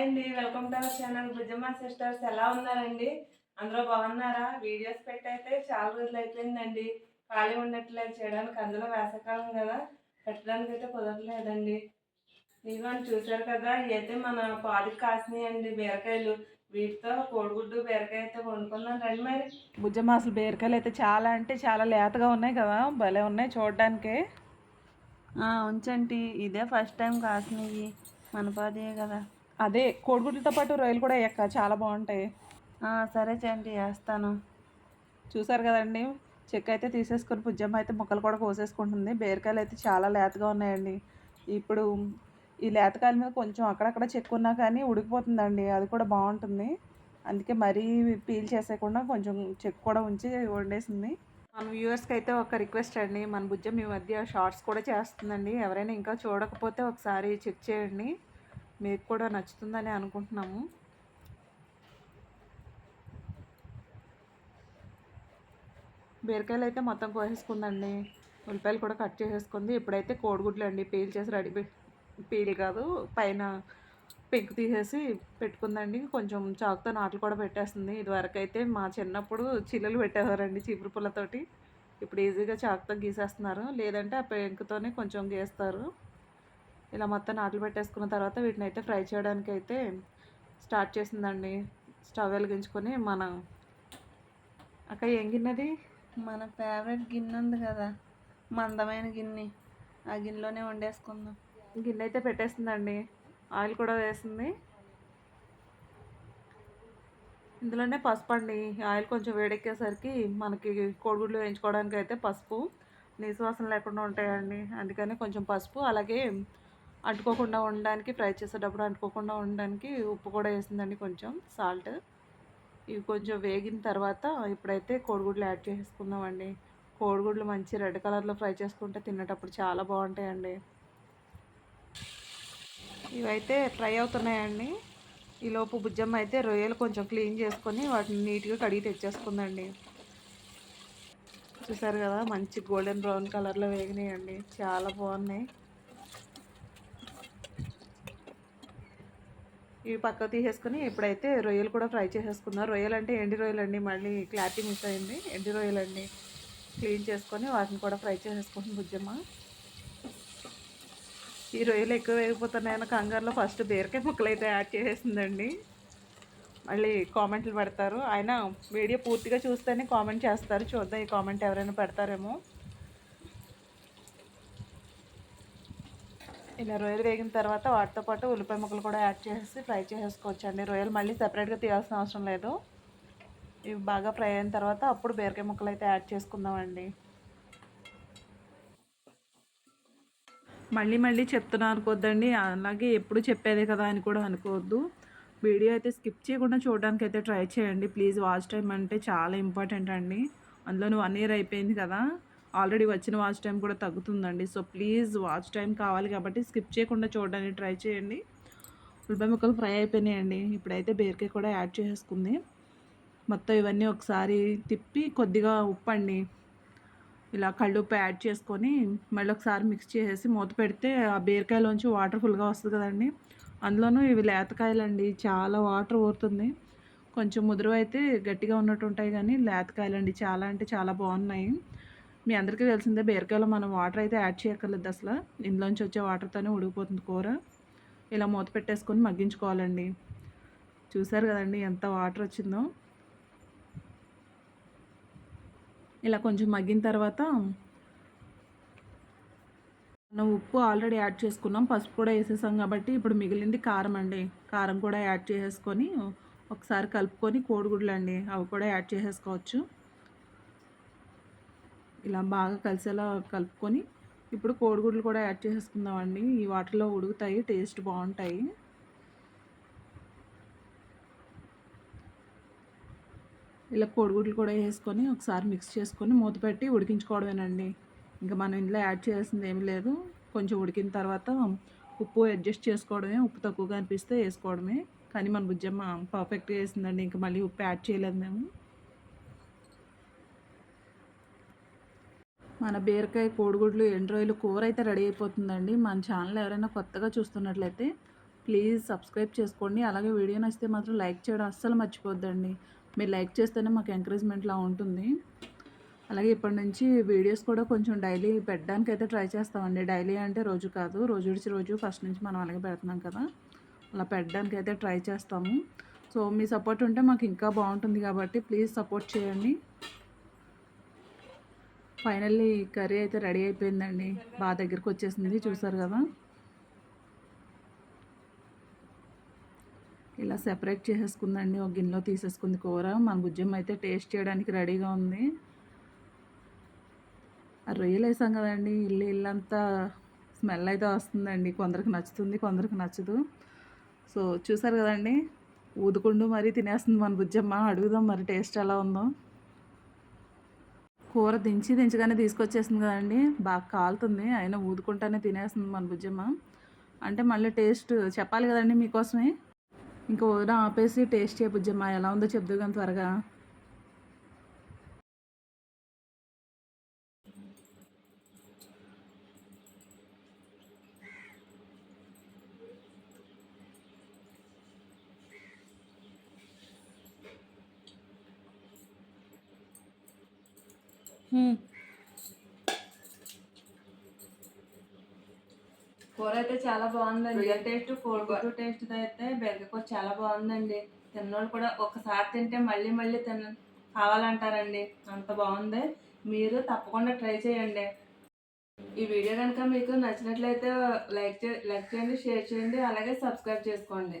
Hi అండి welcome to our channel Bhujamma sisters. ఎలా ఉన్నారండి? అందరూ బాగున్నారా? వీడియోస్ పెట్టయితే చాలా రోజులు అయిపోయిందండి. ఖాళీ ఉండట్లేదు చేయడానికి అందులో వేసవకాలం కదా. పెట్టడానికి అయితే కుదరలేదండి ఇదిగోండి చూసారు కదా ఇవైతే మన పాదికి కాసినాయండి బీరకాయలు. వీటితో కోడిగుడ్డు బీరకాయ అయితే వండుకుందాం రండి మరి. బుజ్జమ్మ అసలు బీరకాయలు అయితే చాలా అంటే చాలా లేతగా ఉన్నాయి కదా భలే ఉన్నాయి చూడడానికి. ఆ, ఉంచండి ఇదే ఫస్ట్ టైం కాసినవి. మన పాదియే కదా. అదే కోడిగుడ్లతో పాటు రొయ్యలు కూడా ఎక్క చాలా బాగుంటాయి. సరే చంటి వేస్తాను. చూసారు కదండి చెక్క అయితే తీసేసుకొని బుజ్జమ్మ అయితే ముక్కలు కూడా కోసేసుకుంటుంది. బీరకాయలు అయితే చాలా లేతగా ఉన్నాయండి. ఇప్పుడు ఈ లేతకాయల మీద కొంచెం అక్కడక్కడ చెక్కు ఉన్నా కానీ ఉడికిపోతుందండి అది కూడా బాగుంటుంది. అందుకే మరీ పీల్ చేసేయకుండా కొంచెం చెక్కు కూడా ఉంచి వండేసింది. మన వ్యూవర్స్కి అయితే ఒక రిక్వెస్ట్ అండి మన బుజ్జం ఈ మధ్య షార్ట్స్ కూడా చేస్తుందండి. ఎవరైనా ఇంకా చూడకపోతే ఒకసారి చెక్ చేయండి. మీకు కూడా నచ్చుతుందని అనుకుంటున్నాము. బీరకాయలు అయితే మొత్తం కోసేసుకుందండి. ఉల్లిపాయలు కూడా కట్ చేసేసుకుంది. ఇప్పుడైతే కోడిగుడ్లు అండి. పీల్ చేసి రెడీ పీల్ కాదు పైన పెంకు తీసేసి పెట్టుకుందండి. కొంచెం చాకుతో నాట్లు కూడా పెట్టేస్తుంది. ఇదివరకు అయితే మా చిన్నప్పుడు చిల్లలు పెట్టేవారండి చీపురు పుల్లతోటి. ఇప్పుడు ఈజీగా చాకుతో గీసేస్తున్నారు. లేదంటే ఆ పెంకుతోనే కొంచెం గీస్తారు. ఇలా మొత్తం నాట్లు పెట్టేసుకున్న తర్వాత వీటిని అయితే ఫ్రై చేయడానికి అయితే స్టార్ట్ చేసిందండి. స్టవ్ వెలిగించుకొని మన అక్క ఏం గిన్నెది? మన ఫేవరెట్ గిన్నె ఉంది కదా మందమైన గిన్నె. ఆ గిన్నెలోనే వండేసుకుందాం. గిన్నె అయితే పెట్టేసిందండి. ఆయిల్ కూడా వేసింది. ఇందులోనే పసుపు అండి. ఆయిల్ కొంచెం వేడెక్కేసరికి మనకి కోడిగుడ్లు వేయించుకోవడానికి అయితే పసుపు నీసువాసన లేకుండా ఉంటాయండి. అందుకని కొంచెం పసుపు అలాగే అంటుకోకుండా ఉండడానికి ఫ్రై చేసేటప్పుడు అంటుకోకుండా ఉండడానికి ఉప్పు కూడా వేసిందండి కొంచెం సాల్ట్. ఇవి కొంచెం వేగిన తర్వాత ఇప్పుడైతే కోడిగుడ్లు యాడ్ చేసుకుందామండి. కోడిగుడ్లు మంచి రెడ్ కలర్లో ఫ్రై చేసుకుంటే తినేటప్పుడు చాలా బాగుంటాయండి. ఇవైతే ఫ్రై అవుతున్నాయండి. ఈలోపు బుజ్జమ్మ అయితే రొయ్యలు కొంచెం క్లీన్ చేసుకొని వాటిని నీట్గా కడిగి తెచ్చేసుకుందండి. చూసారు కదా మంచి గోల్డెన్ బ్రౌన్ కలర్లో వేగినాయండి. చాలా బాగున్నాయి. ఇవి పక్క తీసేసుకొని ఇప్పుడైతే రొయ్యలు కూడా ఫ్రై చేసేసుకుందాం రొయ్యలు అంటే ఎండి రొయ్యలు అండి. మళ్ళీ క్లారిటీ మిస్ అయింది. ఎండి రొయ్యలు అండి. క్లీన్ చేసుకొని వాటిని కూడా ఫ్రై చేసేసుకుంటుంది బుజ్జమ్మ. ఈ రొయ్యలు ఎక్కువ వేగిపోతున్నాయని కంగారులో ఫస్ట్ బీరకాయ ముక్కలు అయితే యాడ్ చేసేసిందండి. మళ్ళీ కామెంట్లు పెడతారు. ఆయన వీడియో పూర్తిగా చూస్తేనే కామెంట్ చేస్తారు. చూద్దాం ఈ కామెంట్ ఎవరైనా పెడతారేమో. ఇలా రొయ్యలు వేగిన తర్వాత వాటితో పాటు ఉల్లిపాయ ముక్కలు కూడా యాడ్ చేసి ఫ్రై చేసేసుకోవచ్చు అండి రొయ్యలు మళ్ళీ సెపరేట్గా తీయాల్సిన అవసరం లేదు. ఇవి బాగా ఫ్రై అయిన తర్వాత అప్పుడు బీరకాయ ముక్కలు అయితే యాడ్ చేసుకుందామండి. మళ్ళీ మళ్ళీ చెప్తున్నా అనుకోవద్దండి అలాగే ఎప్పుడు చెప్పేదే కదా అని కూడా అనుకోవద్దు. వీడియో అయితే స్కిప్ చేయకుండా చూడడానికి అయితే ట్రై చేయండి. ప్లీజ్ వాచ్ టైం అంటే చాలా ఇంపార్టెంట్ అండి. అందులో వన్ ఇయర్ అయిపోయింది కదా. ఆల్రెడీ వచ్చిన వాచ్ టైం కూడా తగ్గుతుందండి. సో ప్లీజ్ వాచ్ టైం కావాలి కాబట్టి స్కిప్ చేయకుండా చూడడానికి ట్రై చేయండి. ఉల్లిపాయ ముక్కలు ఫ్రై అయిపోయినాయండి. ఇప్పుడైతే బీరకాయ కూడా యాడ్ చేసేసుకుంది మొత్తం ఇవన్నీ ఒకసారి తిప్పి కొద్దిగా ఉప్పు అండి ఇలా కళ్ళుప్పు యాడ్ చేసుకొని మళ్ళీ ఒకసారి మిక్స్ చేసేసి మూత పెడితే ఆ బీరకాయలోంచి వాటర్ ఫుల్గా వస్తుంది కదండి. అందులోనూ ఇవి లేతకాయలండి. చాలా వాటర్ ఊరుతుంది. కొంచెం ముదురు అయితే గట్టిగా ఉన్నట్టు ఉంటాయి కానీ లేతకాయలండి. చాలా అంటే చాలా బాగున్నాయి. మీ అందరికీ తెలిసిందే బీరకాయలో మనం వాటర్ అయితే యాడ్ చేయక్కర్లేదు అసలు. ఇందులోంచి వచ్చే వాటర్తోనే ఉడికిపోతుంది కూర. ఇలా మూత పెట్టేసుకొని మగ్గించుకోవాలండి. చూసారు కదండి ఎంత వాటర్ వచ్చిందో. ఇలా కొంచెం మగ్గిన తర్వాత మనం ఉప్పు ఆల్రెడీ యాడ్ చేసుకున్నాం పసుపు కూడా వేసేసాం కాబట్టి ఇప్పుడు మిగిలింది కారం అండి. కారం కూడా యాడ్ చేసేసుకొని ఒకసారి కలుపుకొని కోడిగుడ్లు అండి అవి కూడా యాడ్ చేసేసుకోవచ్చు. ఇలా బాగా కలిసేలా కలుపుకొని ఇప్పుడు కోడిగుడ్లు కూడా యాడ్ చేసేసుకుందామండి. ఈ వాటర్లో ఉడుకుతాయి టేస్ట్ బాగుంటాయి. ఇలా కోడిగుడ్లు కూడా వేసుకొని ఒకసారి మిక్స్ చేసుకొని మూత పెట్టి ఉడికించుకోవడమేనండి. ఇంకా మనం ఇందులో యాడ్ చేయాల్సింది ఏమి లేదు. కొంచెం ఉడికిన తర్వాత ఉప్పు అడ్జస్ట్ చేసుకోవడమే ఉప్పు తక్కువగా అనిపిస్తే వేసుకోవడమే. కానీ మన బుజ్జమ్మ పర్ఫెక్ట్గా వేసిందండి. ఇంకా మళ్ళీ ఉప్పు యాడ్ చేయలేదు మేము. మన బీరకాయ కోడిగుడ్లు ఎండ్రాయిలు కూర అయితే రెడీ అయిపోతుందండి. మన ఛానల్ ఎవరైనా కొత్తగా చూస్తున్నట్లయితే ప్లీజ్ సబ్స్క్రైబ్ చేసుకోండి. అలాగే వీడియో నచ్చితే మాత్రం లైక్ చేయడం అస్సలు మర్చిపోద్దండి. మీరు లైక్ చేస్తేనే మాకు ఎంకరేజ్మెంట్లా ఉంటుంది. అలాగే ఇప్పటి నుంచి వీడియోస్ కూడా కొంచెం డైలీ పెట్టడానికి అయితే ట్రై చేస్తామండి. డైలీ అంటే రోజు కాదు రోజు విడిచి రోజు ఫస్ట్ నుంచి మనం అలాగే పెడుతున్నాం కదా. అలా పెట్టడానికి అయితే ట్రై చేస్తాము. సో మీ సపోర్ట్ ఉంటే మాకు ఇంకా బాగుంటుంది కాబట్టి ప్లీజ్ సపోర్ట్ చేయండి. ఫైనల్లీ కర్రీ అయితే రెడీ అయిపోయిందండి. బాగా దగ్గరికి వచ్చేసింది చూసారు కదా? ఇలా సెపరేట్ చేసేసుకుందండి ఒక గిన్నెలో తీసేసుకుంది కూర. మన గుజ్జమ్మ అయితే టేస్ట్ చేయడానికి రెడీగా ఉంది. ఆ రొయ్యలు వేసాం కదండి ఇల్లు ఇల్లంతా స్మెల్ అయితే వస్తుందండి. కొందరికి నచ్చుతుంది కొందరికి నచ్చదు. సో చూసారు కదండి? ఊదుకుండు మరీ తినేస్తుంది మన బుజ్జమ్మ అడుగుదాం మరి టేస్ట్ ఎలా ఉందో. కూర దించి దించగానే తీసుకొచ్చేసింది కదండి. బాగా కాలుతుంది. అయినా ఊదుకుంటానే తినేస్తుంది మన బుజ్జమ్మ. అంటే మళ్ళీ టేస్ట్ చెప్పాలి కదండి మీకోసమే. ఇంకా వదిన ఆపేసి టేస్ట్ చేయ బుజ్జమ్మ. ఎలా ఉందో చెప్దు కానీ త్వరగా. కూర అయితే చాలా బాగుందండి. రియల్ టేస్ట్ కోడిగుడ్డు టేస్ట్ అయితే బెరగ కూర చాలా బాగుందండి. తిన్నోళ్ళు కూడా ఒకసారి తింటే మళ్ళీ మళ్ళీ తిన కావాలంటారండి. అంత బాగుంది. మీరు తప్పకుండా ట్రై చేయండి. ఈ వీడియో కనుక మీకు నచ్చినట్లయితే లైక్ చే లైక్ చేయండి షేర్ చేయండి అలాగే సబ్స్క్రైబ్ చేసుకోండి.